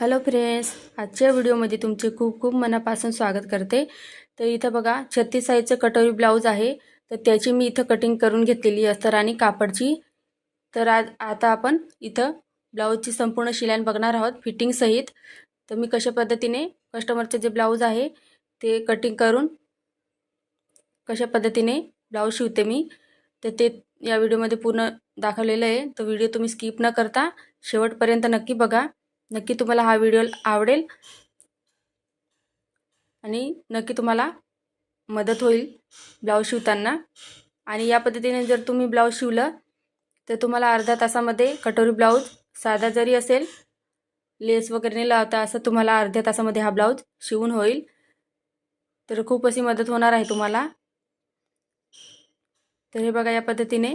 Hello friends आजच्या व्हिडिओमध्ये तुमचे खूप खूप मनापासून स्वागत करते. तर इथं बघा छत्तीस साईजचं कटोरी ब्लाऊज आहे. तर त्याची मी इथं कटिंग करून घेतलेली अस्तर आणि कापडची. तर आज आता आपण इथं ब्लाऊजची संपूर्ण शिलाईन बघणार आहोत फिटिंगसहित तर मी कशा पद्धतीने कस्टमरचे जे ब्लाऊज आहे ते कटिंग करून कशा पद्धतीने ब्लाऊज शिवते मी तर ते या व्हिडिओमध्ये पूर्ण दाखवलेलं आहे. तर व्हिडिओ तुम्ही स्किप न करता शेवटपर्यंत नक्की बघा. नक्की तुम्हाला हा व्हिडिओ आवडेल आणि नक्की तुम्हाला मदत होईल ब्लाऊज शिवताना. आणि या पद्धतीने जर तुम्ही ब्लाऊज शिवलं तर तुम्हाला अर्ध्या तासामध्ये कटोरी ब्लाऊज साधा जरी असेल लेस वगैरे नाही लावता असं तुम्हाला अर्ध्या तासामध्ये हा ब्लाऊज शिवून होईल. तर खूप अशी मदत होणार आहे तुम्हाला. तर हे बघा या पद्धतीने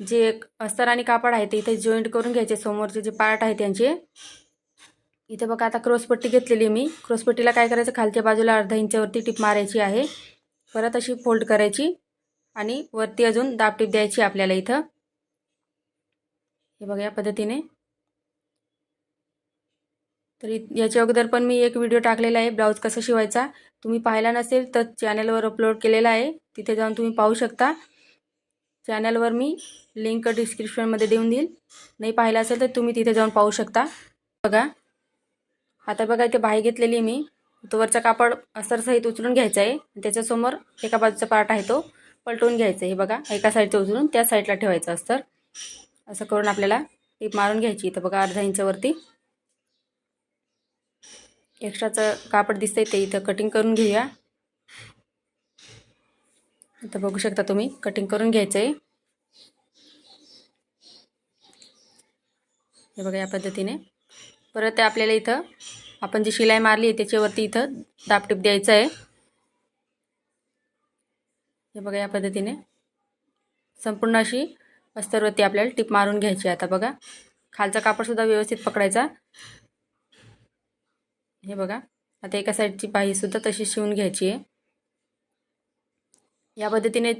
जे अस्तर आणि कापड आहे ते इथे जॉईंट करून घ्यायचे. समोरचे जे पार्ट आहे त्यांचे. इथे बघा आता क्रॉसपट्टी घेतलेली मी. क्रॉसपट्टीला काय करायचं? खालच्या बाजूला अर्धा इंचावरती टिप मारायची आहे. परत अशी फोल्ड करायची आणि वरती अजून दाब टिप द्यायची आपल्याला इथं. हे बघा या पद्धतीने. तर याच्या अगोदर पण मी एक व्हिडिओ टाकलेला आहे ब्लाऊज कसा शिवायचा. तुम्ही पाहिला नसेल तर चॅनलवर अपलोड केलेला आहे. तिथे जाऊन तुम्ही पाहू शकता. चॅनलवर मी लिंक डिस्क्रिप्शनमध्ये देऊन देईल. नाही पाहिलं असेल तर तुम्ही तिथे जाऊन पाहू शकता. बघा. आता बघा इथे बाही घेतलेली मी. तो वरचा कापड सरसहित उचलून घ्यायचा आहे त्याच्यासमोर एका बाजूचा पार्ट आहे तो. पलटवून घ्यायचा आहे हे बघा एका साईडचं उचलून त्या साईडला ठेवायचं असतं असं करून आपल्याला टीप मारून घ्यायची. इथं बघा अर्धा इंचवरती एक्स्ट्राचं कापड दिसतंय ते. इथं कटिंग करून घेऊया. इथं बघू शकता तुम्ही कटिंग करून घ्यायचं आहे हे बघा या पद्धतीने. परत आपल्याला इथं आपण जी शिलाई मारली आहे त्याच्यावरती इथं दापटीप द्यायचं आहे. हे बघा या पद्धतीने. संपूर्ण अशी अस्तरवरती आपल्याला टिप मारून घ्यायची आता बघा. खालचा कापडसुद्धा व्यवस्थित पकडायचा. हे बघा आता एका साईडची बाहीसुद्धा तशी शिवून घ्यायची आहे. या पद्धतीने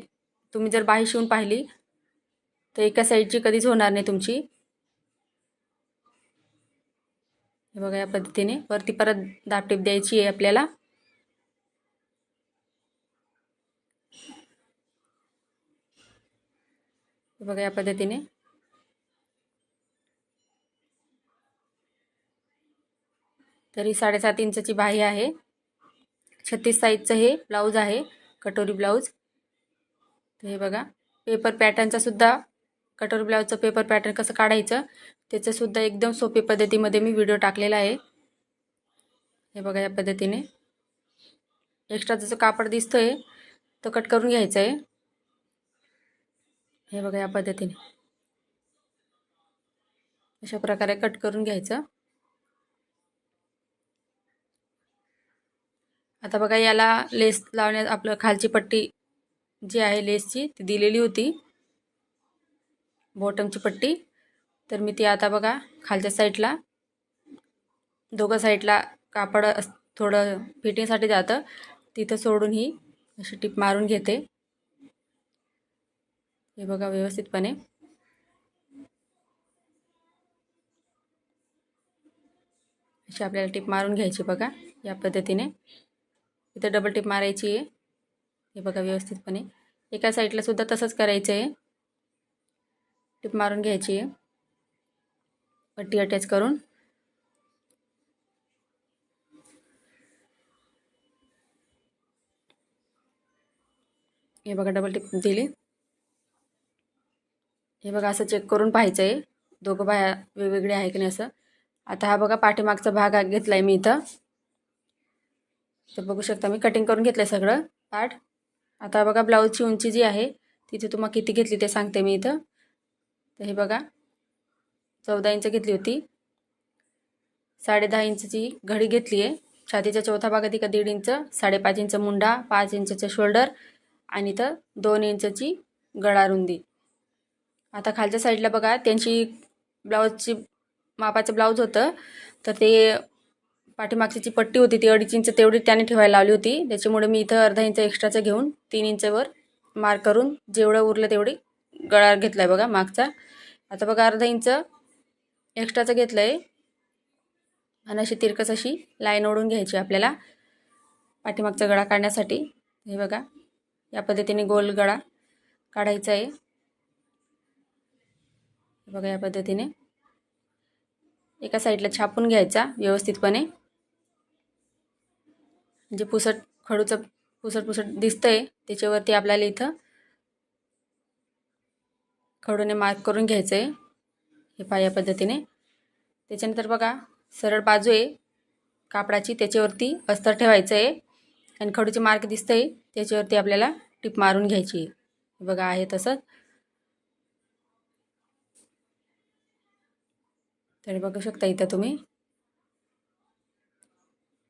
तुम्ही जर बाही शिवून पाहिली तर एका साईडची कधीच होणार नाही तुमची. हे बघा या पद्धतीने वरती परत दाबटीप द्यायची आहे आपल्याला. हे बघा या पद्धतीने. तरी साडेसात इंचाची बाही आहे. छत्तीस साईजचं हे ब्लाऊज आहे कटोरी ब्लाऊज. तर हे बघा पेपर पॅटर्नचा सुद्धा कटोरी ब्लाऊजचं पेपर पॅटर्न कसं काढायचं? त्याचंसुद्धा एकदम सोपी पद्धतीमध्ये मी व्हिडिओ टाकलेला आहे. हे बघा या पद्धतीने. एक्स्ट्रा जसं कापड दिसतं आहे तो कट करून घ्यायचा आहे हे बघा या पद्धतीने. अशा प्रकारे कट करून घ्यायचं. आता बघा याला लेस लावण्यात आपलं खालची पट्टी जी आहे लेसची ती दिलेली होती. बॉटमची पट्टी. तर मी ती आता बघा खालच्या साईडला दोघं साईडला कापड थोडं फिटिंगसाठी जातं. तिथं सोडून ही अशी टीप मारून घेते. हे बघा व्यवस्थितपणे. अशी आपल्याला टीप मारून घ्यायची बघा या पद्धतीने. इथं डबल टीप मारायची आहे. हे बघा व्यवस्थितपणे. एका साईडला सुद्धा तसंच करायचं आहे टीप मारून घ्यायची आहे. पट्टी अटॅच करून. हे बघा डबल टिप दिली. हे बघा असं चेक करून पाहायचं आहे दोघं बाया वेगवेगळे आहे की नाही असं. आता हा बघा पाठीमागचा भाग घेतला आहे मी इथं. तर बघू शकता मी कटिंग करून घेतलं आहे सगळं पाठ आता बघा ब्लाऊजची उंची जी आहे तिथे तुम्हाला किती घेतली ते सांगते मी इथं. तर हे बघा चौदा इंच घेतली होती. साडे दहा इंचची घडी घेतली आहे. छातीच्या चौथा भागात का दीड इंच साडेपाच इंच मुंडा पाच इंचचं शोल्डर आणि इथं दोन इंचची गळारुंदी. आता खालच्या साईडला बघा त्यांची ब्लाऊजची मापाचं ब्लाऊज होतं. तर ते पाठीमागची जी पट्टी होती ती अडीच इंच तेवढी त्याने ठेवायला लावली होती. त्याच्यामुळे मी इथं अर्धा इंच एक्स्ट्राचं घेऊन तीन इंचवर मार्क करून जेवढं उरलं तेवढी गळा घेतला आहे बघा मागचा. आता बघा अर्धा इंच एक्स्ट्राचं घेतलं आहे आणि अशी तिरकस अशी लाईन ओढून घ्यायची आपल्याला पाठीमागचा गळा काढण्यासाठी. हे बघा या पद्धतीने गोल गळा काढायचा आहे. बघा या पद्धतीने. एका साईडला छापून घ्यायचा व्यवस्थितपणे. म्हणजे पुसट खडूचं पुसट पुसट दिसतंय त्याच्यावरती आपल्याला इथं खडूने मार्क करून घ्यायचं आहे हे पहा या पद्धतीने. त्याच्यानंतर बघा सरळ बाजू आहे. कापडाची त्याच्यावरती अस्तर ठेवायचं आहे. आणि खडूचे मार्क दिसतंय त्याच्यावरती आपल्याला टिप मारून घ्यायची आहे. बघा आहे तसंच. तर बघू शकता इथं तुम्ही.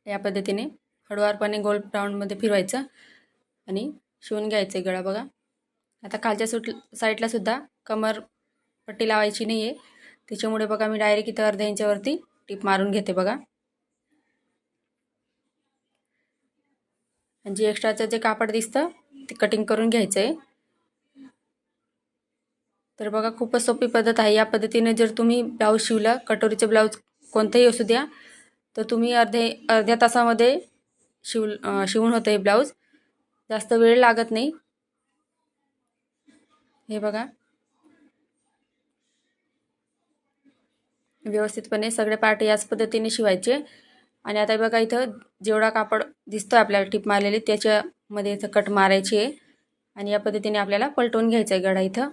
या पद्धतीने हळूवारपणे गोल राऊंडमध्ये फिरवायचं आणि शिवून घ्यायचं आहे गळा बघा. आता खालच्या सुट साईडलासुद्धा कमर पट्टी लावायची नाही आहे त्याच्यामुळे बघा मी डायरेक्ट इथं अर्ध्या इंच्यावरती टीप मारून घेते बघा. आणि जे एक्स्ट्राचं जे कापड दिसतं ते कटिंग करून घ्यायचं आहे तर बघा खूपच सोपी पद्धत आहे. या पद्धतीने जर तुम्ही ब्लाऊज शिवला कटोरीचे ब्लाऊज कोणतंही असू द्या तर तुम्ही अर्धे अर्ध्या तासामध्ये शिव शिवून होतं हे ब्लाऊज जास्त वेळ लागत नाही. हे बघा. व्यवस्थितपणे सगळे पार्ट याच पद्धतीने शिवायचे. आणि आता बघा इथं जेवढा कापड दिसतो आपल्याला टिप मारलेली त्याच्यामध्ये इथं कट मारायची. आहे आणि या पद्धतीने आपल्याला पलटवून घ्यायचा आहे गडा इथं.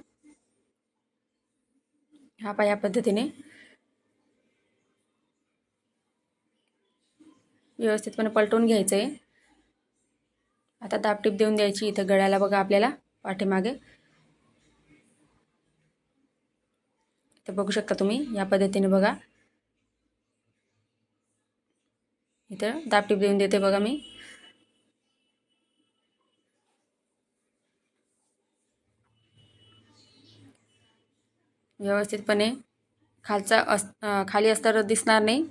हा पा या पद्धतीने. व्यवस्थितपणे पलटवून घ्यायचं आहे आता दापटीप देऊन द्यायची इथं गळ्याला बघा आपल्याला पाठीमागे. तर बघू शकता तुम्ही या पद्धतीने बघा. इथं दापटीप देऊन देते बघा मी. व्यवस्थितपणे खालचा अस खाली अस्तर दिसणार नाही.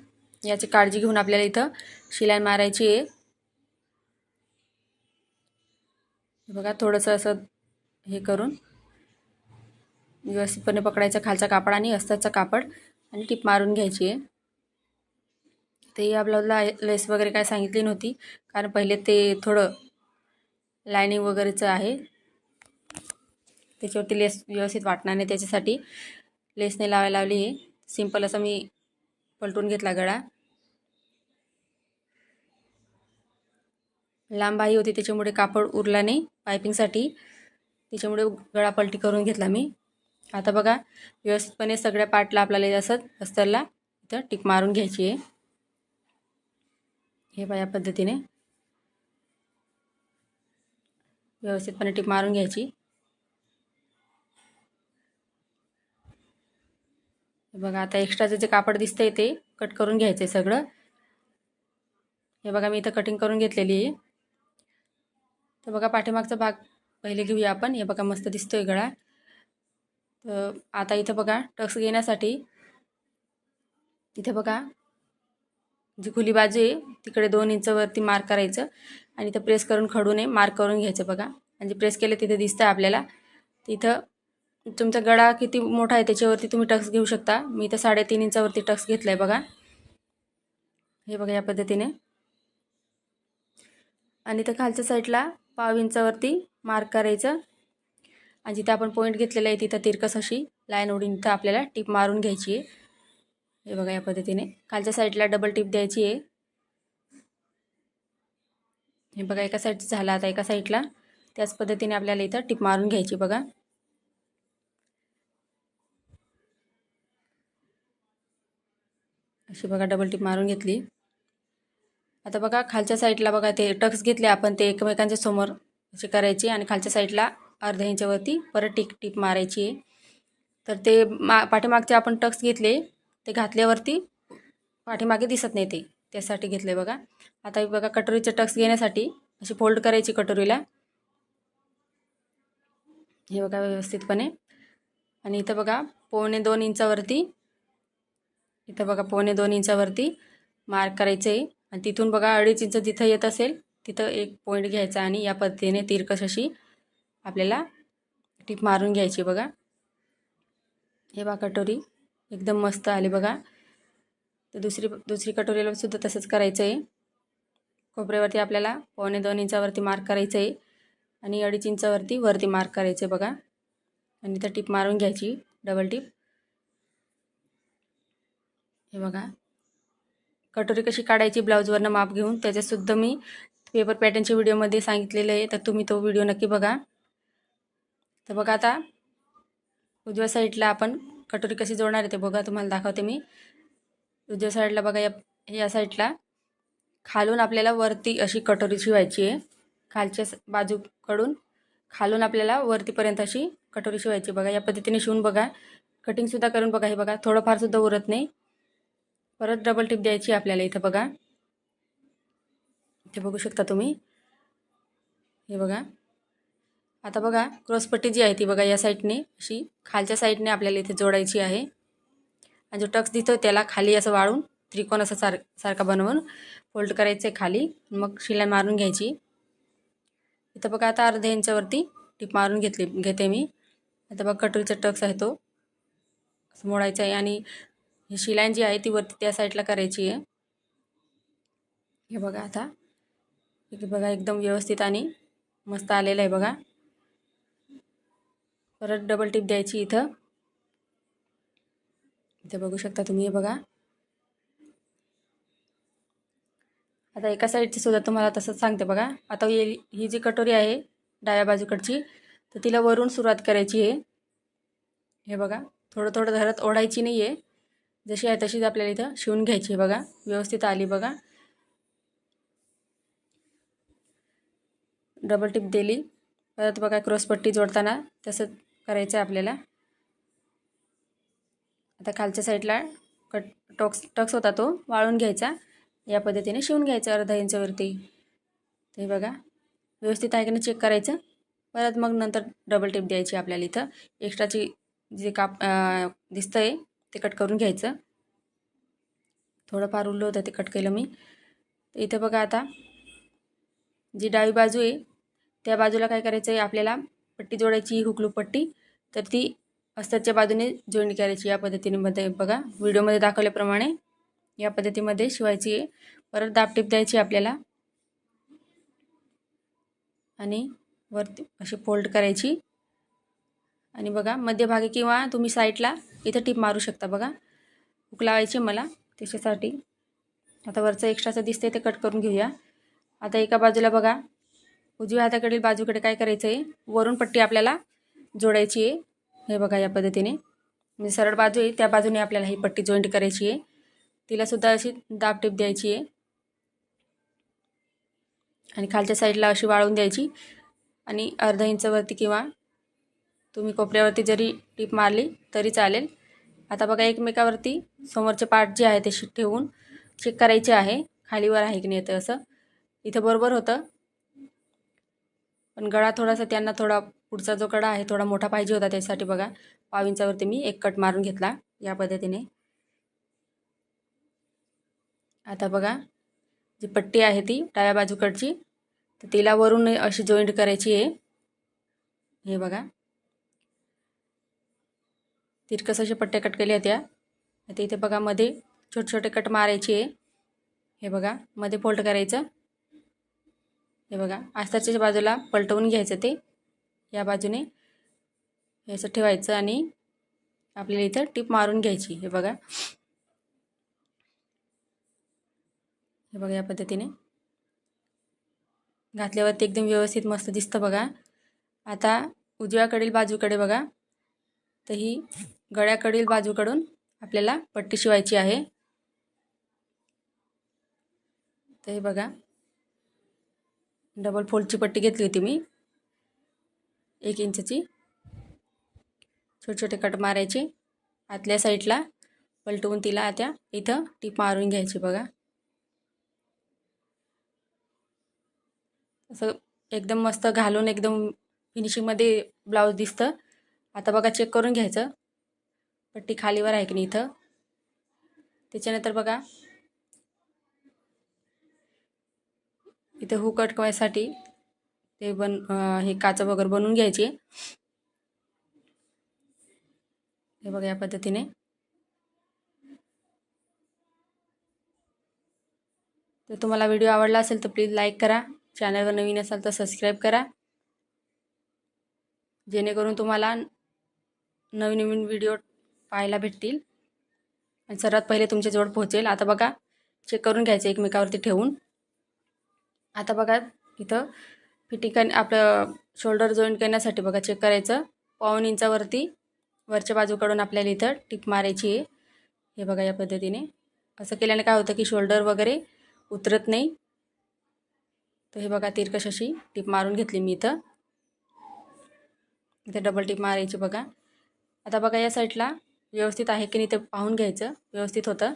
याची काळजी घेऊन आपल्याला इथं शिलाई मारायची आहे. बघा थोडंसं असं हे करून. व्यवस्थितपणे पकडायचं खालचा कापड आणि अस्तरचा कापड आणि टीप मारून घ्यायची आहे. ते या ब्लाऊजला लेस वगैरे काय सांगितली नव्हती कारण पहिले ते थोडं लायनिंग वगैरेचं आहे. त्याच्यावरती लेस व्यवस्थित वाटणार नाही त्याच्यासाठी लेसने लावायला लावली आहे. सिंपल असं मी पलटून घेतला गळा. लांबाही होती त्याच्यामुळे कापड उरला नाही पायपिंगसाठी त्याच्यामुळे गळा पलटी करून घेतला मी. आता बघा व्यवस्थितपणे सगळ्या पार्टला आपल्याला असं अस्तरला इथं टिक मारून घ्यायची आहे. हे बा या पद्धतीने. व्यवस्थितपणे टिप मारून घ्यायची. बघा आता एक्स्ट्राचं जे कापड दिसतंय ते कट करून घ्यायचं आहे सगळं. हे बघा मी इथं कटिंग करून घेतलेली आहे. तर बघा पाठीमागचा भाग पहिले घेऊया आपण. हे बघा मस्त दिसतोय गळा. तर आता इथं बघा टक्स घेण्यासाठी. इथं बघा जी खुली बाजू आहे तिकडे दोन इंचवरती मार्क करायचं आणि इथं प्रेस करून खडूने मार्क करून घ्यायचं बघा. आणि जे प्रेस केलं तिथे दिसतं आपल्याला. तिथं तुमचा गळा किती मोठा आहे त्याच्यावरती तुम्ही टक्स घेऊ शकता. मी इथं साडेतीन इंचावरती टक्स घेतला आहे बघा. हे बघा या पद्धतीने. आणि इथं खालच्या साईडला पाव इंचावरती मार्क करायचं. आणि जिथं आपण पॉईंट घेतलेला आहे तिथं तिरकस अशी लाईन ओढून इथं आपल्याला टीप मारून घ्यायची आहे. हे बघा या पद्धतीने. खालच्या साईडला डबल टीप द्यायची आहे. हे बघा एका साईडचं झालं आता एका साईडला त्याच पद्धतीने आपल्याला इथं टीप मारून घ्यायची बघा. अशी बघा डबल टीप मारून घेतली. आता बघा खालच्या साईडला बघा ते टक्स घेतले आपण ते एकमेकांच्या समोर असे करायचे आणि खालच्या साईडला अर्ध्या इंच्यावरती परत टिक टिप मारायची आहे. तर ते मा पाठीमागचे आपण टक्स घेतले ते घातल्यावरती पाठीमागे दिसत नाही ते त्यासाठी घेतले बघा. आता बघा कटोरीचे टक्स घेण्यासाठी अशी फोल्ड करायची कटोरीला. हे बघा व्यवस्थितपणे. आणि इथं बघा पोहणे दोन इंचावरती इथं बघा पोणे दोन इंचावरती मार्क करायचं. आहे आणि तिथून बघा अडीच इंच जिथं येत असेल तिथं एक पॉईंट घ्यायचा आणि या पद्धतीने तिरकस अशी आपल्याला टीप मारून घ्यायची बघा. हे बा कटोरी. एकदम मस्त आली बघा. तर दुसरी दुसरी कटोरीला सुद्धा तसंच करायचं आहे खोबऱ्यावरती आपल्याला पावणे दोन इंचावरती मार्क करायचं आहे आणि अडीच इंचावरती वरती मार्क करायचं आहे बघा. आणि तर टीप मारून घ्यायची. डबल टीप. हे बघा. कटोरी कशी काढायची ब्लाऊजवरनं माप घेऊन त्याच्यासुद्धा मी पेपर पॅटर्नच्या व्हिडिओमध्ये सांगितलेलं आहे. तर तुम्ही तो व्हिडिओ नक्की बघा. तर बघा आता उजव्या साईडला आपण कटोरी कशी जोडणार आहे ते बघा तुम्हाला दाखवते मी. उजव्या साईडला बघा या या साईडला खालून आपल्याला वरती अशी कटोरी शिवायची आहे. खालच्या बाजूकडून खालून आपल्याला वरतीपर्यंत अशी कटोरी शिवायची बघा या पद्धतीने शिवून बघा. कटिंगसुद्धा करून बघा हे बघा थोडंफारसुद्धा उरत नाही. परत डबल टिप द्यायची आपल्याला इथं बघा. इथे बघू शकता तुम्ही. हे बघा. आता बघा क्रॉसपट्टी जी आहे ती बघा या साईडने अशी खालच्या साईडने आपल्याला इथे जोडायची आहे. आणि जो टक्स दिसतो त्याला खाली असं वाळून त्रिकोण असं सार सारखा बनवून फोल्ड करायचं आहे खाली. मग शिलाई मारून घ्यायची. इथं बघा आता अर्ध्या इंचावरती टीप मारून घेतली घेते मी. आता बघा कटोरीचा टक्स आहे तो. असं मोडायचा आहे आणि ही शिलाईन जी आहे ती वरती त्या साईडला करायची आहे. हे बघा आता. इथे बघा एकदम व्यवस्थित आणि मस्त आलेलं आहे बघा. परत डबल टिप द्यायची इथं. इथं बघू शकता तुम्ही हे बघा. आता एका साईडची सुद्धा तुम्हाला तसंच सांगते बघा. आता ही ही जी कटोरी आहे डाव्या बाजूकडची तर तिला वरून सुरुवात करायची आहे. हे बघा. थोडं थोडं धरत ओढायची नाही आहे जशी आहे तशीच आपल्याला इथं शिवून घ्यायची आहे बघा. व्यवस्थित आली बघा. डबल टिप दिली. परत बघा क्रॉसपट्टी जोडताना तसंच करायचं आहे आपल्याला. आता खालच्या साईडला कट टॉक्स टक्स होता तो वाळून घ्यायचा. या पद्धतीने शिवून घ्यायचं अर्धा इंचवरती ते बघा व्यवस्थित आहे की नाही चेक करायचं. परत मग नंतर डबल टेप द्यायची आपल्याला इथं. एक्स्ट्राची जे काप दिसतं आहे ते कट करून घ्यायचं. थोडंफार उरलं होतं ते कट केलं मी. तर इथं बघा आता जी डावी बाजू आहे त्या बाजूला काय करायचं आहे आपल्याला पट्टी जोडायची हुकलू पट्टी. तर ती अस्तरच्या बाजूने जॉईंट करायची या पद्धतीने मध्ये बघा व्हिडिओमध्ये दाखवल्याप्रमाणे या पद्धतीमध्ये शिवायची आहे परत दाबटीप द्यायची आपल्याला. आणि वरती अशी फोल्ड करायची. आणि बघा मध्यभागी किंवा तुम्ही साईडला इथं टीप मारू शकता. बघा हुक लावायची मला त्याच्यासाठी. आता वरचं एक्स्ट्राचं दिसते ते कट करून घेऊया. आता एका बाजूला बघा उजव्या हाताकडील बाजूकडे काय करायचं आहे वरून पट्टी आपल्याला जोडायची आहे. हे बघा या पद्धतीने. म्हणजे सरळ बाजू आहे त्या बाजूने आपल्याला ही पट्टी जॉईंट करायची आहे. तिलासुद्धा अशी दाब टिप द्यायची आहे. आणि खालच्या साईडला अशी वाळून द्यायची. आणि अर्धा इंचवरती किंवा तुम्ही कोपऱ्यावरती जरी टीप मारली तरी चालेल. आता बघा एकमेकावरती समोरचे पार्ट जे आहे ते शी ठेवून चेक करायचे आहे. खालीवर आहे की नाही येतं असं. इथं बरोबर होतं. पण गळा थोडासा त्यांना थोडा पुढचा जो कडा आहे थोडा मोठा पाहिजे होता त्यासाठी बघा. पाव इंचावरती मी एक कट मारून घेतला या पद्धतीने. आता बघा जी पट्टी आहे ती डाव्या बाजूकडची तर तिला वरून अशी जॉईंट करायची आहे. हे बघा. तिरकस अशा पट्ट्या कट केल्या होत्या आता इथे बघा मध्ये छोटे छोटे कट मारायचे आहे. हे बघा मध्ये फोल्ड करायचं. हे बघा आस्ताच्या बाजूला पलटवून घ्यायचं ते. या बाजूने हे असं ठेवायचं आणि आपल्याला इथं टीप मारून घ्यायची. हे बघा. हे बघा या पद्धतीने. घातल्यावरती एकदम व्यवस्थित मस्त दिसतं बघा. आता उजव्याकडील बाजूकडे बघा. तर ही गळ्याकडील बाजूकडून आपल्याला पट्टी शिवायची आहे. तर हे बघा. डबल फोल्डची पट्टी घेतली होती मी. एक इंचची. छोटे छोटे कट मारायचे. आतल्या साईडला पलटवून तिला आता इथं टीप मारून घ्यायची बघा. असं एकदम मस्त घालून एकदम फिनिशिंगमध्ये ब्लाऊज दिसतं. आता बघा चेक करून घ्यायचं. पट्टी खालीवर आहे की नाही इथं? त्याच्यानंतर बघा. इथे हुक अटकवायसाठी ते बन हे काचा वगैरे बनवून घ्यायचे. हे बघा या पद्धतीने. तर तुम्हाला व्हिडिओ आवडला असेल तर प्लीज लाईक करा. चॅनलवर नवीन असाल तर सबस्क्राईब करा. जेणेकरून तुम्हाला नवीन नवीन व्हिडिओ पाहायला भेटतील. आणि सर्वात पहिले तुमच्याजवळ पोहोचेल. आता बघा चेक करून घ्यायचं एकमेकावरती ठेवून. आता बघा इथं फिटिंग आपलं शोल्डर जॉईंट करण्यासाठी बघा चेक करायचं. पाऊन इंचावरती वरच्या बाजूकडून आपल्याला इथं टिप मारायची आहे. हे बघा या पद्धतीने. असं केल्याने काय होतं की शोल्डर वगैरे उतरत नाही. तर हे बघा तिरकश अशी टिप मारून घेतली मी इथं. इथे डबल टिप मारायची बघा. आता बघा या साईडला व्यवस्थित आहे की नाही ते पाहून घ्यायचं. व्यवस्थित होतं.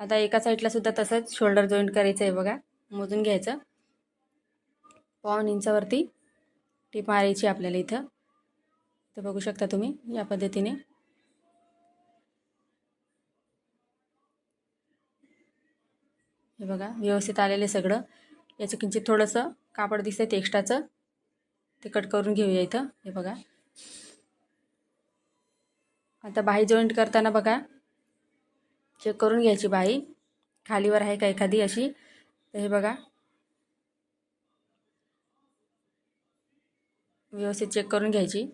आता एका साईडला सुद्धा तसंच शोल्डर जॉईंट करायचं आहे बघा. मोजून घ्यायचं. पाऊन इंचावरती टीप मारायची आपल्याला इथं. तर बघू शकता तुम्ही या पद्धतीने. हे बघा व्यवस्थित आलेलं सगळं. याचं किंचित थोडंसं कापड दिसतंय ते एक्स्ट्राचं ते कट करून घेऊया इथं. हे बघा. आता बाही जॉईंट करताना बघा. चेक करून घ्यायची बाही खालीवर आहे का एखादी अशी? तर हे बघा. व्यवस्थित चेक करून घ्यायची.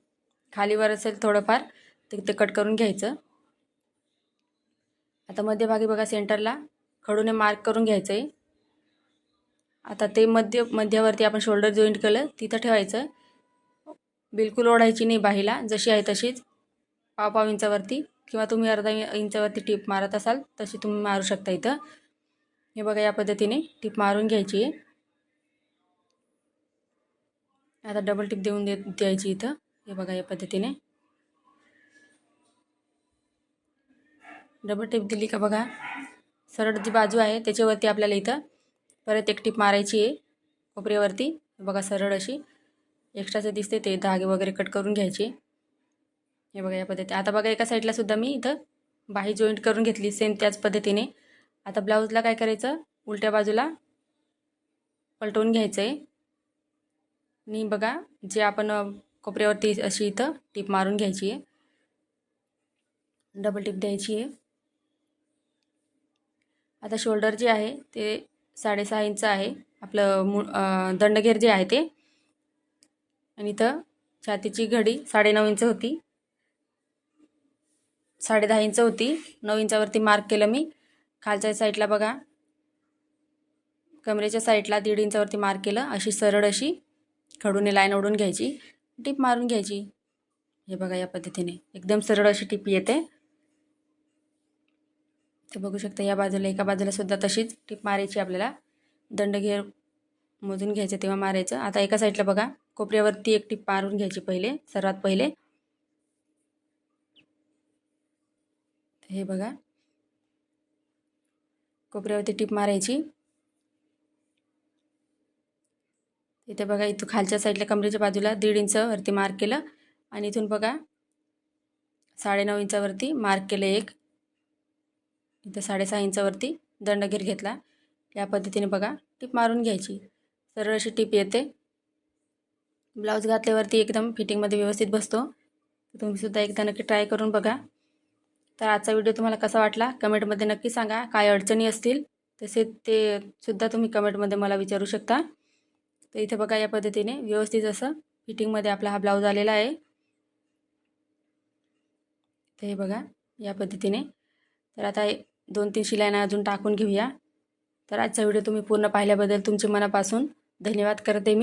खालीवर असेल थोडंफार ते ते कट करून घ्यायचं. आता मध्यभागी बघा सेंटरला खडूने मार्क करून घ्यायचं आहे आता ते मध्य मध्यावरती आपण शोल्डर जॉईंट केलं तिथं ठेवायचं. बिलकुल ओढायची नाही बाहीला जशी आहे तशीच. पाव पाव इंचावरती किंवा तुम्ही अर्धा इंचावरती टिप मारत असाल तशी तुम्ही मारू शकता इथं. हे बघा या पद्धतीने टिप मारून घ्यायची आहे. आता डबल टिप देऊन दे द्यायची इथं. हे बघा या पद्धतीने. डबल टिप दिली का बघा. सरळ जी बाजू आहे त्याच्यावरती आपल्याला इथं परत एक टिप मारायची आहे. कोपऱ्यावरती. बघा सरळ अशी. एक्स्ट्राचं दिसते ते धागे वगैरे कट करून घ्यायचे. हे बघा या पद्धती आता बघा एका साईडला सुद्धा मी इथं बाही जॉईंट करून घेतली. सेम त्याच पद्धतीने. आता ब्लाऊजला काय करायचं? उलट्या बाजूला पलटवून घ्यायचं आहे आणि बघा जे आपण कोपऱ्यावरती अशी इथं टीप मारून घ्यायची आहे. डबल टीप द्यायची आहे. आता शोल्डर जे आहे ते साडेसहा इंच आहे. आपलं मु दंडघेर जे आहे ते. आणि इथं छातीची घडी साडेनऊ इंच होती. साडे दहा इंच होती. नऊ इंचावरती मार्क केलं मी. खालच्या साईडला बघा. कमरेच्या साईडला दीड इंचावरती मार्क केलं. अशी सरळ अशी. खडूने लाईन ओढून घ्यायची टीप मारून घ्यायची. हे बघा या पद्धतीने. एकदम सरळ अशी टीप येते. ते बघू शकता या बाजूला एका बाजूला सुद्धा तशीच टीप मारायची आपल्याला. दंडघेर मोजून घ्यायचं तेव्हा मारायचं. आता एका साईडला बघा कोपऱ्यावरती एक टीप मारून घ्यायची पहिले सर्वात पहिले. हे बघा. कोपऱ्यावरती टीप मारायची. इथे बघा इथं खालच्या साईडला कमरेच्या बाजूला दीड इंचवरती मार्क केलं. आणि इथून बघा साडेनऊ इंचावरती मार्क केलं एक. इथं साडेसहा इंचावरती दंडगीर घेतला. या पद्धतीने बघा टीप मारून घ्यायची. सरळ अशी टीप येते. ब्लाऊज घातल्यावरती एकदम फिटिंगमध्ये व्यवस्थित बसतो. तुम्हीसुद्धा एकदा नक्की ट्राय करून बघा. तर आजचा व्हिडिओ तुम्हाला कसा वाटला? कमेंटमध्ये नक्की सांगा. काय अडचणी असतील तसे ते सुद्धा तुम्ही कमेंटमध्ये मला विचारू शकता. तर इथे बघा या पद्धतीने व्यवस्थित असं फिटिंगमध्ये आपला हा ब्लाऊज आलेला आहे. तर हे बघा या पद्धतीने. तर आता दोन तीन शिलाईना अजून टाकून घेऊया. तर आजचा व्हिडिओ तुम्ही पूर्ण पाहिल्याबद्दल तुमचे मनापासून धन्यवाद. करते मी.